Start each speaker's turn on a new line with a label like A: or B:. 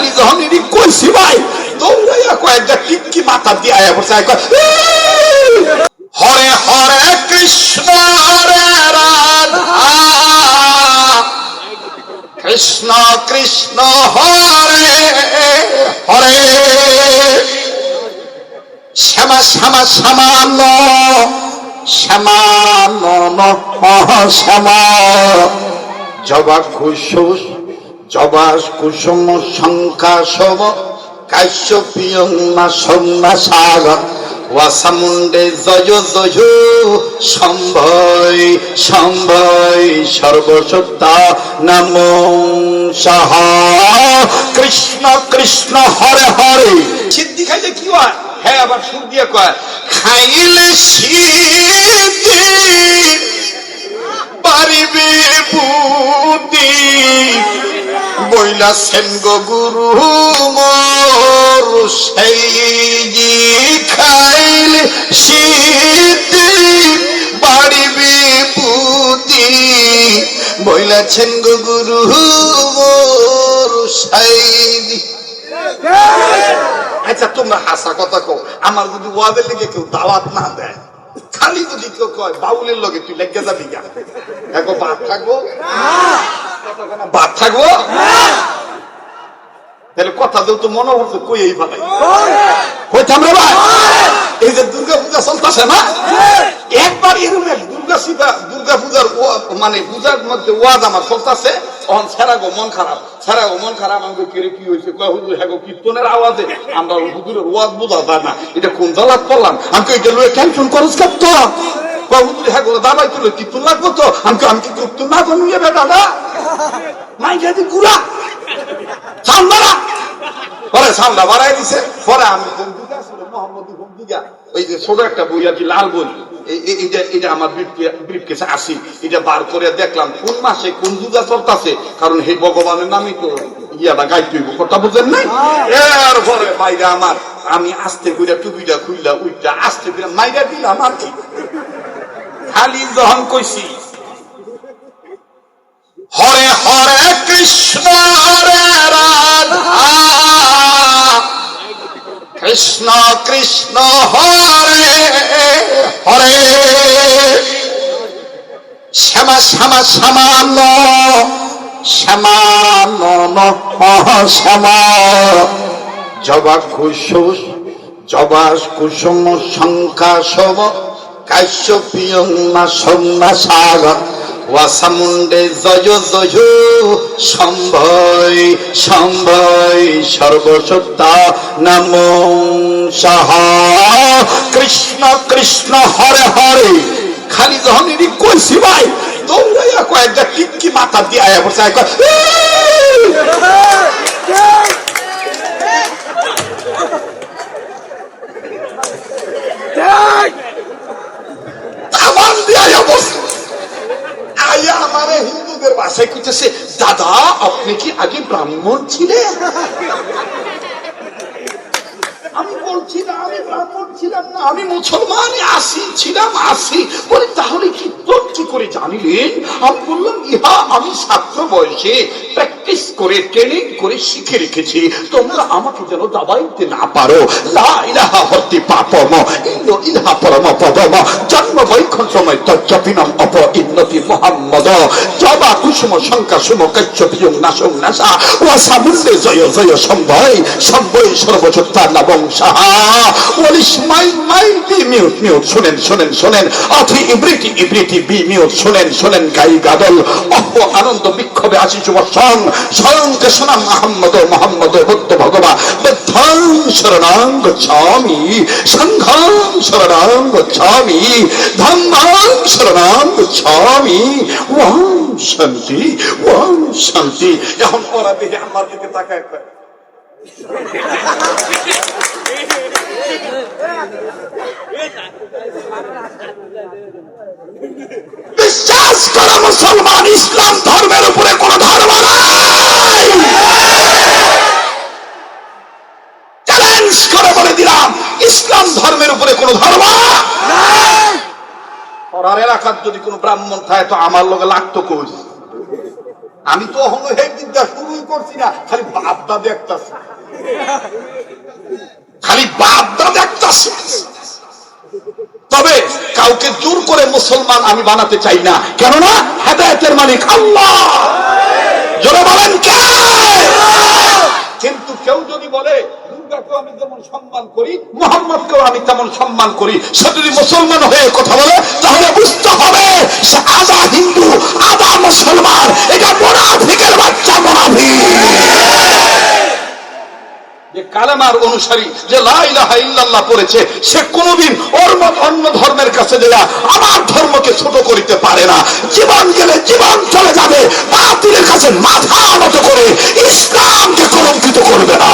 A: খালি যখন এটি কইছি ভাই, দৌড়াইয়া কয়েকটা টিটকি মাথা দিয়ে আয়া পড়ছে। হরে হরে কৃষ্ণ, হরে রাধা, কৃষ্ণ কৃষ্ণ, হরে হরে। শ্যামা শ্যামা শ্যামান শ্যামান শ্যামা জবা কুসুম জবা কুসুম শঙ্কা সব কাশ্যপিয়ং না সন্না সাগর ওয়াসামুন্ডে জয় জয়, সম্ভয় সম্ভয়, সর্বসত্তা, নম সাহা। কৃষ্ণ কৃষ্ণ, হরে হরে। সিদ্ধি খাইলে কি হয়? হ্যাঁ আবার সুর দিয়ে কয়, খাইলে সিদ্ধি পারিবে বইলাছেন গো গুরু মোর, সেই খাইলে সিদ্ধি বাড়িবে বুদ্ধি বইলাছেন গো গুরু মোর আচ্ছা তোমরা হাসা কথা কও, আমার যদি ওয়াদের লেগে কেউ দাওয়াত না দেয়, খালি যদি কেউ কয়, বাউলের লগে তুই লেগে যাবি গা। এখন বাদ থাকব? বাদ থাকব? তাহলে কথা তো মনে কই এই রে ভাই এই যে দুর্গা পূজা চলতেছে না? একবার দুর্গা সীতা, দুর্গা পূজার মানে পূজার মধ্যে ওয়াজ আমার চলতেছে। তখন ছেড়া গো, মন খারাপ। ছেড়া গো, মন খারাপ। আমাকে কেড়ে কি হয়েছে কয়, হুজুর হ্যাঁ কীর্তনের আওয়াজে আমরা হুজুরের ওয়াজ বোঝা যায় না। এটা কোন জালাত করলাম? আমাকে এটা লয়ে টেনশন খরচ হ্যাঁ কোন দিকে আসলে মোহাম্মদ কোন দিকে ওই যে ছোট একটা বই আর কি, লাল বই। এই- এই- এইটা এটা আমার ব্রিফ কেসে আসি এটা বার করে দেখলাম, কোন মাসে কোন দুর্গা চলতেছে কারণ হে ভগবানের নামই তো ইয়াটা গাইতে হইব, কথা বুঝেন নাই? এরপরে বাইরে আমার, আমি আস্তে কইরা টুপিটা খুইলা উইটা আস্তে কইরা মাইরা দিলাম আর কি। খালি যখন কইছি। হরে হরে কৃষ্ণ হরে কৃষ্ণ কৃষ্ণ, হরে হরে। শ্যামা শ্যামা শ্যামান শ্যামান শ্যামা জবা কুসুম জবা কুসুম শঙ্কা সব কাশ্যপিয়ং না সন্না সাগর ওয়াসামুন্ডে জয় জয় সম্ভয় সম্ভয় সর্বসত্তা নম সাহা। কৃষ্ণ কৃষ্ণ, হরে হরে। খালি যখন এটি কইছি ভাই দৌড়াইয়া কয়েকটা টিটকি মাথা দিয়ে আয়া পড়ছে আয়া কয়, "এই!" আবার দিয়ে আয়া পড়ছে আয়া আমারে বাসায় কইতেছে দাদা, আপনি কি আগে ব্রাহ্মণ ছিলেন? আমি বলছি না আমি ব্রাহ্মণ ছিলাম না, আমি মুসলমান, আসি, ছিলাম আসি। বলে, তাহলে কি তোর কি করে জানিলেন? আমি বললাম, ইহা আমি ছাত্র বয়সে প্র্যাকটিস করে, ট্রেনিং করে শিখে রেখেছি। তোমরা আমাকে যেন দাবাইতে না পারো। লা ইলাহা হতি পাপম ইন্দ ইলাহা পরম পদম, জন্ম বৈকুণ্ঠময় তজ্জপিনম অপ ইন্নতি মোহাম্মদ। জবা কুসুম শঙ্কা সুম জয় জয় সম্ভয় সম্ভয় নবং সাহা। ওলিস মাই মাই মিউট মিউট, শুনেন শুনেন শুনেন। অথি ইব্রিটি ইব্রিটি বি মিউট, শুনেন শুনেন, গাই গাদল। অহ আনন্দ বিক্ষোভে আসি শুভ সং স্বয়ং কৃষ্ণ মোহাম্মদ মোহাম্মদ বুদ্ধ ভগবা বুদ্ধং শরণাং গচ্ছামি সংঘাং শরণাং গচ্ছামি ধম্মাং শরণাং গচ্ছামি ওয়াং শান্তি ওয়াং শান্তি। এখন ওরা দেখে আমার দিকে তাকায় কয়, বিশ্বাস করো মুসলমান ইসলাম ধর্মের উপরে ওরার এলাকার যদি কোনো ব্রাহ্মণ থাকে, তো আমার লগে লাগতো কই? আমি তো হলো হে বিদ্যা শুরুই করছি না, খালি বাপদা দেখতাছি। খালি বাপদা দেখতাছি। তবে কাউকে জোর করে মুসলমান আমি বানাতে চাই না। কেননা হেদায়তের মালিক আল্লাহ জোরে বলেন কে কিন্তু কেউ যদি বলে দুর্গাকেও আমি যেমন সম্মান করি, মোহাম্মদকেও আমি তেমন সম্মান করি। সে যদি মুসলমান হয়ে কথা বলে, তাহলে বুঝতে হবে সে আধা হিন্দু, আধা মুসলমান। এটা মোনাফিকের বাচ্চা মোনাফিক। যে কালেমার অনুসারী, যে পড়েছে, সে কোনোদিন ওর অন্য ধর্মের কাছে দেয়া আমার ধর্মকে ছোট করিতে পারে না। জীবন গেলে জীবন চলে যাবে, বাতিলের কাছে মাথা নত করে ইসলামকে কলঙ্কিত করবে না।